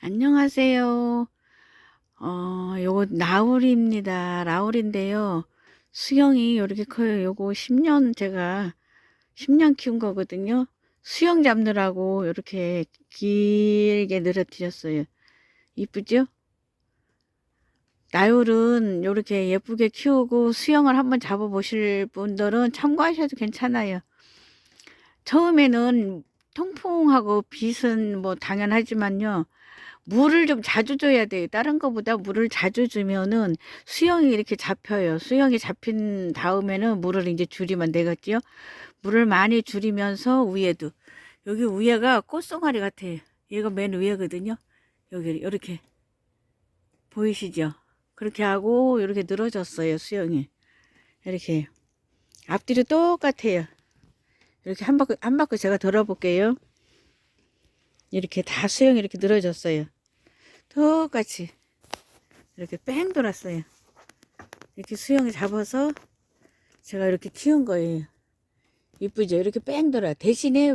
안녕하세요. 어, 요거 나울입니다. 라울인데요. 수영이 이렇게 커요. 요거 10년 제가 10년 키운 거거든요. 수영 잡느라고 이렇게 길게 늘어뜨렸어요. 이쁘죠? 나울은 이렇게 예쁘게 키우고 수영을 한번 잡아보실 분들은 참고하셔도 괜찮아요. 처음에는 통풍하고 빛은 뭐 당연하지만요. 물을 좀 자주 줘야 돼요. 다른 거보다 물을 자주 주면은 수영이 이렇게 잡혀요. 수영이 잡힌 다음에는 물을 이제 줄이면 되겠지요. 물을 많이 줄이면서 위에도 여기 위에가 꽃송아리 같아요. 얘가 맨 위에거든요. 여기 이렇게 보이시죠? 그렇게 하고 이렇게 늘어졌어요. 수영이 이렇게 앞뒤로 똑같아요. 이렇게 한 바퀴 한 바퀴 제가 돌아볼게요. 이렇게 다 수영이 이렇게 늘어졌어요. 똑같이 이렇게 뺑 돌았어요. 이렇게 수영을 잡아서 제가 이렇게 키운 거예요. 이쁘죠? 이렇게 뺑 돌아. 대신에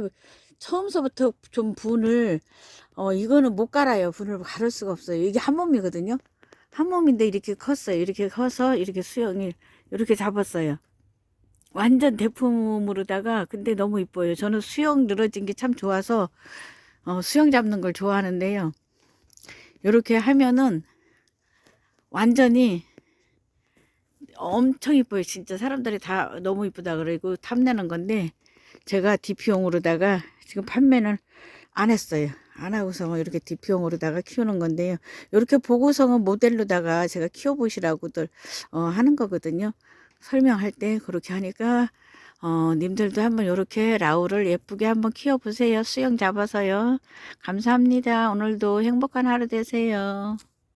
처음서부터 좀 분을 어 이거는 못 갈아요. 분을 가를 수가 없어요. 이게 한 몸이거든요. 한 몸인데 이렇게 컸어요. 이렇게 커서 이렇게 수영이 이렇게 잡았어요. 완전 대품으로다가 근데 너무 이뻐요. 저는 수영 늘어진 게 참 좋아서 어, 수영 잡는 걸 좋아하는데요. 이렇게 하면은 완전히 엄청 이뻐요. 진짜 사람들이 다 너무 이쁘다 그러고 탐내는 건데 제가 DP용으로다가 지금 판매는 안 했어요. 안 하고서 이렇게 DP용으로다가 키우는 건데요. 이렇게 보고서는 모델로다가 제가 키워보시라고들 어, 하는 거거든요. 설명할 때 그렇게 하니까 어, 님들도 한번 이렇게 라우를 예쁘게 한번 키워보세요. 수영 잡아서요. 감사합니다. 오늘도 행복한 하루 되세요.